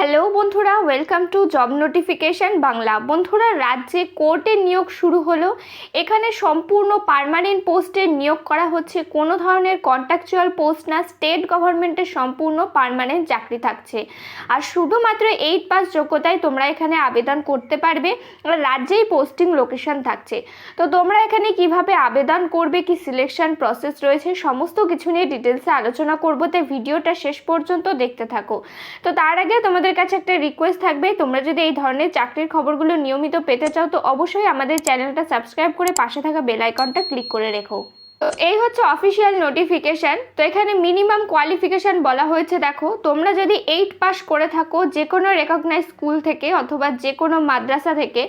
Hello বন্ধুরা welcome to job notification Bangla. বন্ধুরা, রাজ্যে কোর্টের নিয়োগ শুরু হলো। এখানে সম্পূর্ণ পার্মানেন্ট পোস্টে নিয়োগ করা হচ্ছে। কোনো ধরনের কন্ট্রাকচুয়াল পোস্ট না স্টেট গভর্নমেন্টের সম্পূর্ণ পার্মানেন্ট চাকরি থাকছে। আর শুধুমাত্র এইট পাস যোগ্যতায় তোমরা এখানে আবেদন করতে পারবে। রাজ্যেই পোস্টিং লোকেশন থাকছে। তো তোমরা এখানে কীভাবে আবেদন করবে, কি সিলেকশন প্রসেস রয়েছে, সমস্ত কিছু নিয়ে ডিটেলসে আলোচনা করব। তাই ভিডিওটা শেষ পর্যন্ত দেখতে থাকো। তো তার আগে তোমাদের কাছে একটা রিকোয়েস্ট থাকবে। তোমরা যদি এই ধরনের চাকরির খবরগুলো নিয়মিত পেতে চাও, তো অবশ্যই আমাদের চ্যানেলটা সাবস্ক্রাইব করে পাশে থাকা বেল আইকনটা ক্লিক করে রেখো। এই হচ্ছে অফিসিয়াল নোটিফিকেশান তো এখানে মিনিমাম কোয়ালিফিকেশান বলা হয়েছে, দেখো। তোমরা যদি এইট পাস করে থাকো যে কোনো রেকগনাইজ স্কুল থেকে অথবা যে কোনো মাদ্রাসা থেকে,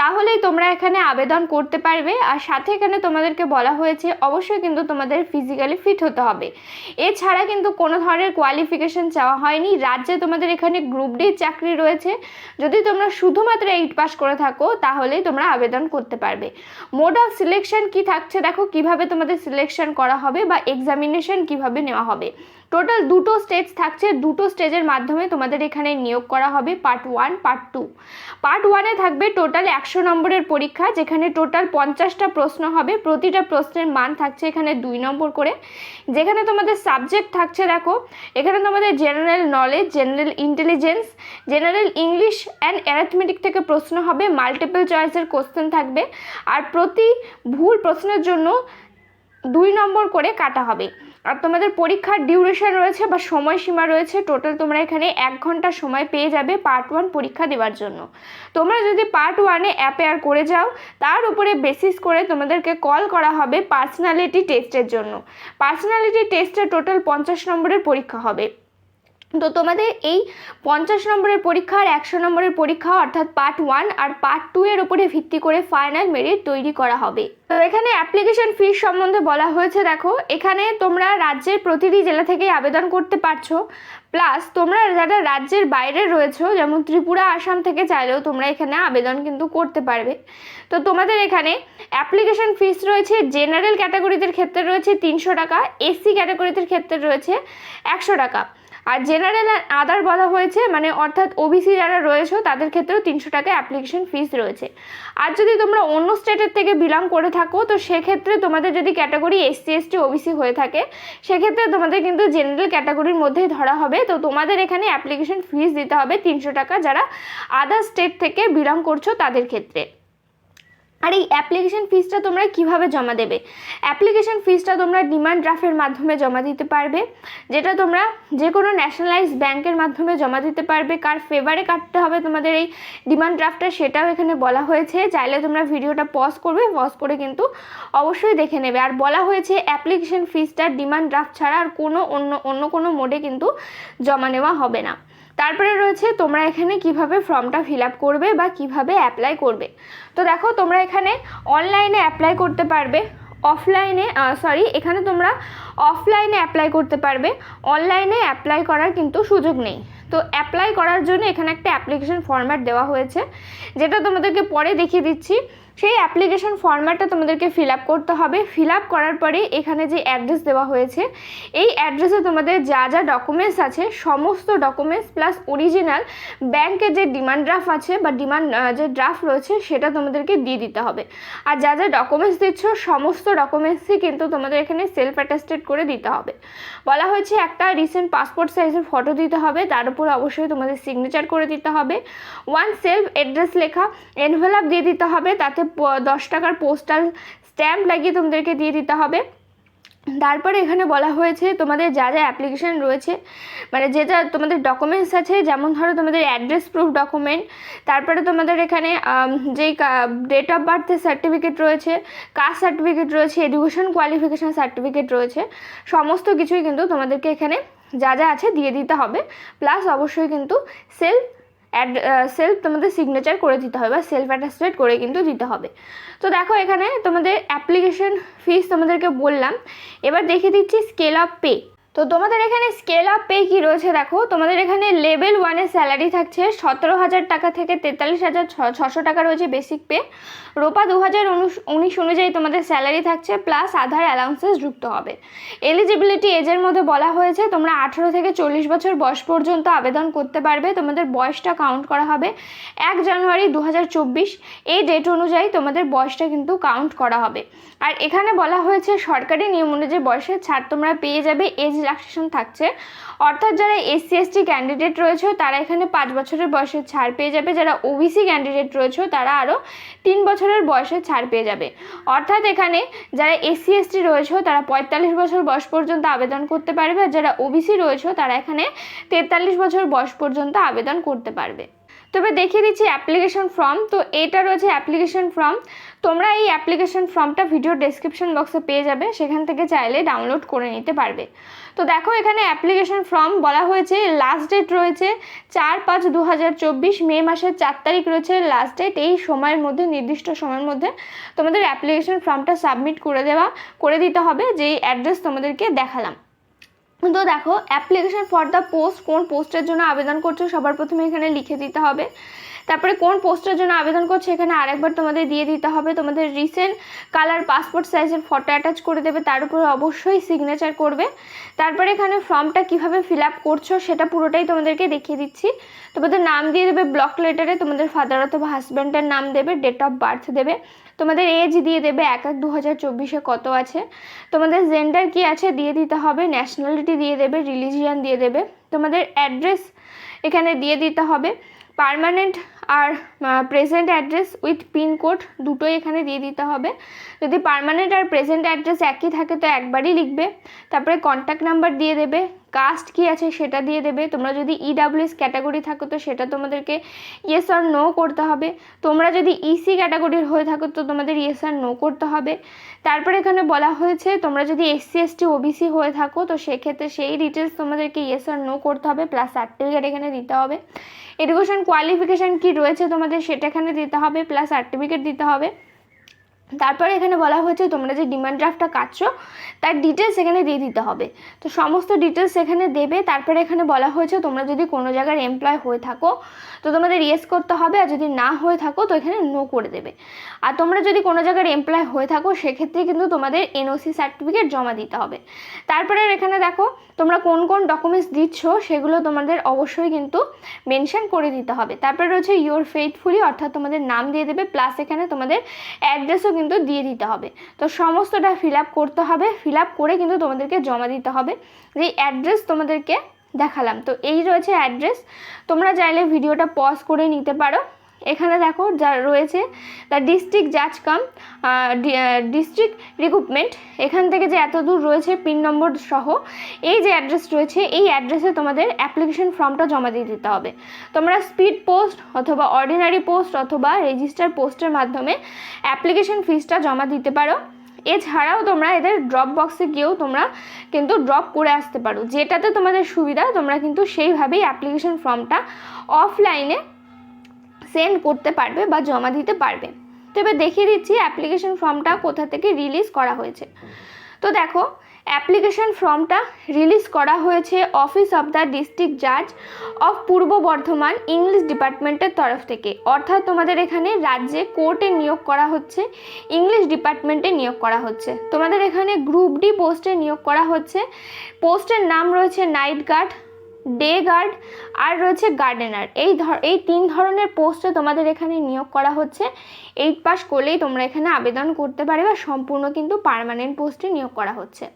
তাহলেই তোমরা এখানে আবেদন করতে পারবে। আর সাথে এখানে তোমাদেরকে বলা হয়েছে, অবশ্যই কিন্তু তোমাদের ফিজিক্যালি ফিট হতে হবে। এছাড়া কিন্তু কোনো ধরনের কোয়ালিফিকেশান চাওয়া হয়নি। রাজ্যে তোমাদের এখানে গ্রুপ ডি চাকরি রয়েছে। যদি তোমরা শুধুমাত্র এইট পাস করে থাকো, তাহলেই তোমরা আবেদন করতে পারবে। মোড অফ সিলেকশন কি থাকছে, দেখো কীভাবে তোমাদের সিলেকশন করা হবে বা এক্সামিনেশন কীভাবে নেওয়া হবে। টোটাল দুটো স্টেজ থাকছে, দুটো স্টেজের মাধ্যমে তোমাদের এখানে নিয়োগ করা হবে part one part two part ওয়ানে থাকবে টোটাল একশো নম্বরের পরীক্ষা, যেখানে টোটাল পঞ্চাশটা প্রশ্ন হবে, প্রতিটা প্রশ্নের মান থাকছে এখানে দুই নম্বর করে। যেখানে তোমাদের সাবজেক্ট থাকছে দেখো, এখানে তোমাদের general knowledge general intelligence general English and arithmetic থেকে প্রশ্ন হবে মাল্টিপল চয়েসের কোশ্চেন থাকবে। আর প্রতি ভুল প্রশ্নের জন্য দুই নম্বর করে কাটা হবে। আর তোমাদের পরীক্ষার ডিউরেশন রয়েছে বা সময়সীমা রয়েছে টোটাল তোমরা এখানে এক ঘণ্টা সময় পেয়ে যাবে পার্ট ওয়ান পরীক্ষা দেওয়ার জন্য। তোমরা যদি পার্ট ওয়ানে অ্যাপেয়ার করে যাও, তার উপরে বেসিস করে তোমাদেরকে কল করা হবে পার্সোনালিটি টেস্টের জন্য। পার্সোনালিটি টেস্টে টোটাল পঞ্চাশ নম্বরের পরীক্ষা হবে। তো তোমাদের এই পঞ্চাশ নম্বরের পরীক্ষা আর একশো নম্বরের পরীক্ষা, অর্থাৎ পার্ট ওয়ান আর পার্ট টু এর উপরে ভিত্তি করে ফাইনাল মেরিট তৈরি করা হবে। তো এখানে অ্যাপ্লিকেশন ফিস সম্বন্ধে বলা হয়েছে, দেখো, এখানে তোমরা রাজ্যের প্রতিটি জেলা থেকেই আবেদন করতে পারছ প্লাস তোমরা যারা রাজ্যের বাইরে রয়েছো, যেমন ত্রিপুরা, আসাম থেকে চাইলেও তোমরা এখানে আবেদন কিন্তু করতে পারবে। তো তোমাদের এখানে অ্যাপ্লিকেশন ফিস রয়েছে জেনারেল ক্যাটাগরিদের ক্ষেত্রে রয়েছে তিনশো টাকা এসসি ক্যাটাগরিদের ক্ষেত্রে রয়েছে একশো টাকা। আর জেনারেল আদার বলা হয়েছে মানে অর্থাৎ ওবিসি যারা রয়েছে, তাদের ক্ষেত্রেও তিনশো টাকা অ্যাপ্লিকেশন ফিস রয়েছে। আর যদি তোমরা অন্য স্টেটের থেকে বিলং করে থাকো, তো সেক্ষেত্রে তোমাদের যদি ক্যাটাগরি এসসি এসটি ওবিসি হয়ে থাকে, সেক্ষেত্রে তোমাদের কিন্তু জেনারেল ক্যাটাগরির মধ্যেই ধরা হবে। তো তোমাদের এখানে অ্যাপ্লিকেশন ফিস দিতে হবে তিনশো টাকা যারা আদার স্টেট থেকে বিলং করছ তাদের ক্ষেত্রে। আর এই অ্যাপ্লিকেশন ফিসটা তোমরা কীভাবে জমা দেবে? অ্যাপ্লিকেশন ফিসটা তোমরা ডিমান্ড ড্রাফটের মাধ্যমে জমা দিতে পারবে, যেটা তোমরা যে কোনো ন্যাশনালাইজ ব্যাংকের মাধ্যমে জমা দিতে পারবে। কার ফেভারে কাটতে হবে তোমাদের এই ডিমান্ড ড্রাফটটা সেটাও এখানে বলা হয়েছে। চাইলে তোমরা ভিডিওটা পজ করবে পজ করে কিন্তু অবশ্যই দেখে নেবে। আর বলা হয়েছে অ্যাপ্লিকেশন ফিসটা ডিমান্ড ড্রাফট ছাড়া আর কোনো অন্য অন্য কোনো মোডে কিন্তু জমা নেওয়া হবে না। তারপরে রয়েছে তোমরা এখানে কীভাবে ফর্মটা ফিল আপ করবে বা কীভাবে অ্যাপ্লাই করবে। তো দেখো, তোমরা এখানে অনলাইনে অ্যাপ্লাই করতে পারবে অফলাইনে সরি এখানে তোমরা অফলাইনে অ্যাপ্লাই করতে পারবে অনলাইনে অ্যাপ্লাই করার কিন্তু সুযোগ নেই। তো অ্যাপ্লাই করার জন্য এখানে একটা অ্যাপ্লিকেশন ফর্ম্যাট দেওয়া হয়েছে, যেটা তোমাদেরকে পরে দেখিয়ে দিচ্ছি। সেই অ্যাপ্লিকেশন ফর্ম্যাটটা তোমাদেরকে ফিল আপ করতে হবে। ফিল আপ করার পরে এখানে যে অ্যাড্রেস দেওয়া হয়েছে, এই অ্যাড্রেসে তোমাদের যা যা ডকুমেন্টস আছে, সমস্ত ডকুমেন্টস প্লাস অরিজিনাল ব্যাংকের যে ডিমান্ড ড্রাফট আছে বা ডিমান্ড যে ড্রাফট রয়েছে, সেটা তোমাদেরকে দিয়ে দিতে হবে। আর যা যা ডকুমেন্টস দিচ্ছ, সমস্ত ডকুমেন্টসই কিন্তু তোমাদের এখানে সেলফ অ্যাটাস্টেড করে দিতে হবে। বলা হয়েছে একটা রিসেন্ট পাসপোর্ট সাইজের ফটো দিতে হবে, তার উপর অবশ্যই তোমাদের সিগনেচার করে দিতে হবে। ওয়ান সেলফ অ্যাড্রেস লেখা এনভেলপ দিয়ে দিতে হবে, তাতে দশ টাকার পোস্টাল স্ট্যাম্প লাগিয়ে তোমাদেরকে দিয়ে দিতে হবে। তারপরে এখানে বলা হয়েছে তোমাদের যা যা অ্যাপ্লিকেশন রয়েছে মানে যে যা তোমাদের ডকুমেন্টস আছে, যেমন ধরো তোমাদের অ্যাড্রেস প্রুফ ডকুমেন্ট তারপরে তোমাদের এখানে যেই ডেট অফ বার্থের সার্টিফিকেট রয়েছে কাস্ট সার্টিফিকেট রয়েছে এডুকেশন কোয়ালিফিকেশান সার্টিফিকেট রয়েছে, সমস্ত কিছুই কিন্তু তোমাদেরকে এখানে যা যা আছে দিয়ে দিতে হবে। প্লাস অবশ্যই কিন্তু সেলফ অ্যাড সেলফ তোমাদের সিগনেচার করে দিতে হবে বা সেলফ অ্যাটাস্টেড করে কিন্তু দিতে হবে। তো দেখো এখানে তোমাদের অ্যাপ্লিকেশন ফিস তোমাদেরকে বললাম। এবার দেখে দিচ্ছি স্কেল অফ পে তো তোমাদের এখানে স্কেল আপ পে কী রয়েছে দেখো? তোমাদের এখানে লেভেল ওয়ানের স্যালারি থাকছে সতেরো হাজার টাকা থেকে তেতাল্লিশ হাজার ছশো টাকা রয়েছে বেসিক পে রোপা দু হাজার উনিশ অনুযায়ী তোমাদের স্যালারি থাকছে প্লাস আধার অ্যালাউন্সেস যুক্ত হবে। এলিজিবিলিটি এজের মধ্যে বলা হয়েছে, তোমরা আঠেরো থেকে চল্লিশ বছর বয়স পর্যন্ত আবেদন করতে পারবে। তোমাদের বয়সটা কাউন্ট করা হবে এক জানুয়ারি দু হাজার চব্বিশ। এই ডেট অনুযায়ী তোমাদের বয়সটা কিন্তু কাউন্ট করা হবে। আর এখানে বলা হয়েছে, সরকারি নিয়ম অনুযায়ী বয়সের ছাড় তোমরা পেয়ে যাবে এজ রিল্যাক্সেশন থাকছে। অর্থাৎ যারা এসসি এসটি ক্যান্ডিডেট রয়েছে তারা এখানে পাঁচ বছরের বয়সের ছাড় পেয়ে যাবে। যারা ওবিসি ক্যান্ডিডেট রয়েছে তারা আরও তিন বছরের বয়সের ছাড় পেয়ে যাবে। অর্থাৎ এখানে যারা এসসি এসটি রয়েছে তারা পঁয়তাল্লিশ বছর বয়স পর্যন্ত আবেদন করতে পারবে। আর যারা ওবিসি রয়েছে তারা এখানে তেতাল্লিশ বছর বয়স পর্যন্ত আবেদন করতে পারবে। তবে দেখিয়ে দিচ্ছি অ্যাপ্লিকেশন ফর্ম তো এটা রয়েছে অ্যাপ্লিকেশন ফর্ম তোমরা এই অ্যাপ্লিকেশন ফর্মটা ভিডিও ডেসক্রিপশন বক্সে পেয়ে যাবে, সেখান থেকে চাইলে ডাউনলোড করে নিতে পারবে। তো দেখো এখানে অ্যাপ্লিকেশন ফর্ম বলা হয়েছে লাস্ট ডেট রয়েছে চার পাঁচ দু মে মাসের চার তারিখ রয়েছে লাস্ট ডেট এই সময়ের মধ্যে, নির্দিষ্ট সময়ের মধ্যে তোমাদের অ্যাপ্লিকেশন ফর্মটা সাবমিট করে দেওয়া, করে দিতে হবে, যেই অ্যাড্রেস তোমাদেরকে দেখালাম। তো দেখো অ্যাপ্লিকেশন ফর দ্য পোস্ট কোন পোস্টের জন্য আবেদন করছ সবার প্রথমে এখানে লিখে দিতে হবে। তারপরে কোন পোস্টের জন্য আবেদন করছ এখানে আরেকবার তোমাদের দিয়ে দিতে হবে। তোমাদের রিসেন্ট কালার পাসপোর্ট সাইজের ফটো অ্যাটাচ করে দেবে, তার উপরে অবশ্যই সিগনেচার করবে। তারপরে এখানে ফর্মটা কীভাবে ফিল আপ করছ সেটা পুরোটাই তোমাদেরকে দেখিয়ে দিচ্ছি। তোমাদের নাম দিয়ে দেবে ব্লক লেটারে তোমাদের ফাদার অথবা হাজব্যান্ডের নাম দেবে ডেট অফ বার্থ দেবে। তোমাদের এজ দিয়ে দেবে এক এক দু হাজার চব্বিশে কত আছে? তোমাদের জেন্ডার কি আছে দিয়ে দিতে হবে ন্যাশনালিটি দিয়ে দেবে রিলিজিয়ান দিয়ে দেবে। তোমাদের অ্যাড্রেস এখানে দিয়ে দিতে হবে। পারমানেন্ট আর প্রেজেন্ট অ্যাড্রেস উইথ পিনকোড দুটোই এখানে দিয়ে দিতে হবে। যদি পারমানেন্ট আর প্রেজেন্ট অ্যাড্রেস একই থাকে, তো একবারই লিখবে। তারপরে কন্ট্যাক্ট নাম্বার দিয়ে দেবে। কাস্ট কি আছে সেটা দিয়ে দেবে। তোমরা যদি ইডাব্লিউএস ক্যাটাগরি থাকো, তো সেটা তোমাদেরকে ইয়েস আর নো করতে হবে। তোমরা যদি ইসি ক্যাটাগরির হয়ে থাকো, তো তোমাদের ইয়েস আর নো করতে হবে। তারপরে এখানে বলা হয়েছে, তোমরা যদি এসসি এসটি ওবিসি হয়ে থাকো, তো সেক্ষেত্রে সেই ডিটেলস তোমাদেরকে ইয়েস আর নো করতে হবে প্লাস সার্টিফিকেট এখানে দিতে হবে। এডুকেশন কোয়ালিফিকেশান কী রয়েছে তোমাদের সেটা এখানে দিতে হবে প্লাস সার্টিফিকেট দিতে হবে। তারপরে এখানে বলা হয়েছে তোমরা যে ডিমান্ড ড্রাফটটা কাটছো, তার ডিটেলস এখানে দিয়ে দিতে হবে। তো সমস্ত ডিটেলস এখানে দেবে, তারপরে এখানে বলা হয়েছে তোমরা যদি কোনো জায়গার এমপ্লয় হয়ে থাকো, তো তোমাদের ইয়েস করতে হবে, আর যদি না হয়ে থাকো, তো এখানে নো করে দেবে। আর তোমরা যদি কোনো জায়গার এমপ্লয় হয়ে থাকো, সেক্ষেত্রে কিন্তু তোমাদের এনওসি সার্টিফিকেট জমা দিতে হবে। তারপরে এখানে দেখো, তোমরা কোন কোন ডকুমেন্টস দিচ্ছ, সেগুলো তোমাদের অবশ্যই কিন্তু মেনশন করে দিতে হবে। তারপরে রয়েছে ইউর ফেথফুলি অর্থাৎ তোমাদের নাম দিয়ে দেবে প্লাস এখানে তোমাদের অ্যাড্রেসও কিন্তু দিয়ে দিতে হবে। তো সমস্তটা ফিল করতে হবে। ফিল করে কিন্তু তোমাদেরকে জমা দিতে হবে। যে অ্যাড্রেস তোমাদেরকে দেখালাম। তো এই রয়েছে অ্যাড্রেস। তোমরা চাইলে ভিডিওটা পজ করে নিতে পারো। এখানে দেখো যা রয়েছে দ্য ডিস্ট্রিক্ট জাজ কাম ডিস্ট্রিক্ট রিক্রুটমেন্ট এখান থেকে যে এত দূর রয়েছে পিন নম্বর সহ, এই যে অ্যাড্রেস রয়েছে, এই অ্যাড্রেসে তোমাদের অ্যাপ্লিকেশন ফর্মটা জমা দিয়ে দিতে হবে। তোমরা স্পিড পোস্ট অথবা অর্ডিনারি পোস্ট অথবা রেজিস্টার পোস্টের মাধ্যমে অ্যাপ্লিকেশন ফিসটা জমা দিতে পারো। এছাড়াও তোমরা এদের ড্রপ বক্সে গিয়েও তোমরা কিন্তু ড্রপ করে আসতে পারো। যেটাতে তোমাদের সুবিধা, তোমরা কিন্তু সেইভাবেই অ্যাপ্লিকেশন ফর্মটা অফলাইনে সেন্ড করতে পারবে বা জমা দিতে পারবে। তো এবার দেখিয়ে দিচ্ছি অ্যাপ্লিকেশন ফর্মটা কোথা থেকে রিলিজ করা হয়েছে। তো দেখো, অ্যাপ্লিকেশন ফর্মটা রিলিজ করা হয়েছে অফিস অফ দ্য ডিস্ট্রিক্ট জাজ অফ পূর্ব বর্ধমান ইংলিশ ডিপার্টমেন্টের তরফ থেকে। অর্থাৎ তোমাদের এখানে রাজ্যে কোর্টে নিয়োগ করা হচ্ছে ইংলিশ ডিপার্টমেন্টে নিয়োগ করা হচ্ছে। তোমাদের এখানে গ্রুপ ডি পোস্টে নিয়োগ করা হচ্ছে। পোস্টের নাম রয়েছে নাইট গার্ড ডে গার্ড আর রয়েছে গার্ডেনার এই ধর, এই তিন ধরনের পোস্টে তোমাদের এখানে নিয়োগ করা হচ্ছে। এইট পাস করলেই তোমরা এখানে আবেদন করতে পারবে বা সম্পূর্ণ কিন্তু পারমানেন্ট পোস্টে নিয়োগ করা হচ্ছে।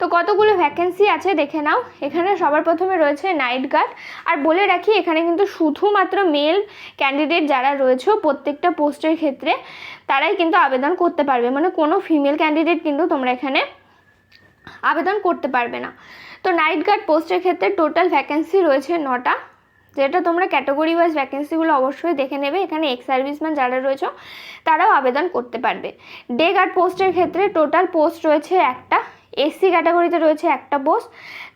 তো কতগুলো ভ্যাকেন্সি আছে দেখে নাও। এখানে সবার প্রথমে রয়েছে নাইট গার্ড আর বলে রাখি, এখানে কিন্তু শুধুমাত্র মেল ক্যান্ডিডেট যারা রয়েছে প্রত্যেকটা পোস্টের ক্ষেত্রে, তারাই কিন্তু আবেদন করতে পারবে। মানে কোনো ফিমেল ক্যান্ডিডেট কিন্তু তোমরা এখানে আবেদন করতে পারবে না। তো নাইট গার্ড পোস্টের ক্ষেত্রে টোটাল ভ্যাকেন্সি রয়েছে নটা, যেটা তোমরা ক্যাটাগরি ওয়াইজ ভ্যাকেন্সিগুলো অবশ্যই দেখে নেবে। এখানে এক্স সার্ভিসম্যান যারা রয়েছে, তারাও আবেদন করতে পারবে। ডে গার্ড পোস্টের ক্ষেত্রে টোটাল পোস্ট রয়েছে একটা এসসি ক্যাটাগরিতে রয়েছে একটা পোস্ট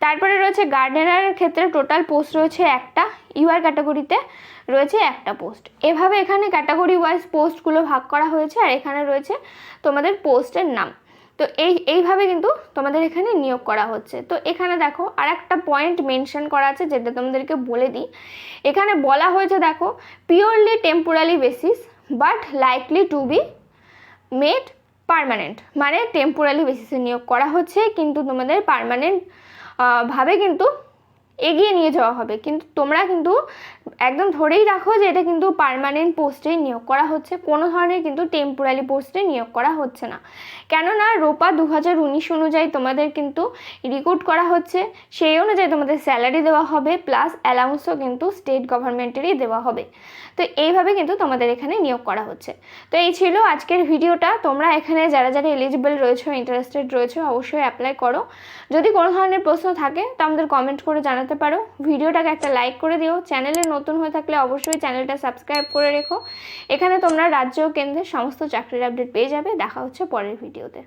তারপরে রয়েছে গার্ডেনারের ক্ষেত্রে টোটাল পোস্ট রয়েছে একটা ইউআর ক্যাটাগরিতে রয়েছে একটা পোস্ট এভাবে এখানে ক্যাটাগরি ওয়াইজ পোস্টগুলো ভাগ করা হয়েছে, আর এখানে রয়েছে তোমাদের পোস্টের নাম। তো এই, এইভাবে কিন্তু তোমাদের এখানে নিয়োগ করা হচ্ছে। তো এখানে দেখো আর একটা পয়েন্ট মেনশন করা আছে যেটা তোমাদেরকে বলে দিই। এখানে বলা হয়েছে দেখো purely temporary basis but likely to be made permanent মানে টেম্পোরারি বেসিসে নিয়োগ করা হচ্ছে, কিন্তু তোমাদের পারমানেন্ট ভাবে কিন্তু এগিয়ে নিয়ে যাওয়া হবে। কিন্তু তোমরা কিন্তু একদম ধরেই রাখো যে এটা কিন্তু পার্মানেন্ট পোস্টে নিয়োগ করা হচ্ছে। কোনো ধরনের কিন্তু টেম্পোরারি পোস্টে নিয়োগ করা হচ্ছে না। কেননা রোপা দু হাজার উনিশ অনুযায়ী তোমাদের কিন্তু রিক্রুট করা হচ্ছে। সেই অনুযায়ী তোমাদের স্যালারি দেওয়া হবে প্লাস অ্যালাউন্সও কিন্তু স্টেট গভর্নমেন্টেরই দেওয়া হবে। তো এইভাবে কিন্তু তোমাদের এখানে নিয়োগ করা হচ্ছে। তো এই ছিল আজকের ভিডিওটা। তোমরা এখানে যারা যারা এলিজিবল রয়েছে ইন্টারেস্টেড রয়েছে, অবশ্যই অ্যাপ্লাই করো। যদি কোনো ধরনের প্রশ্ন থাকে, তো আমাদের কমেন্ট করে জানাতে পারো। ভিডিওটাকে একটা লাইক করে দিও। চ্যানেলে নতুন হয়ে থাকলে অবশ্যই চ্যানেলটা সাবস্ক্রাইব করে রেখো। এখানে তোমরা রাজ্য কেন্দ্রের সমস্ত চাকরির আপডেট পেয়ে যাবে। দেখা হচ্ছে পরের ভিডিওতে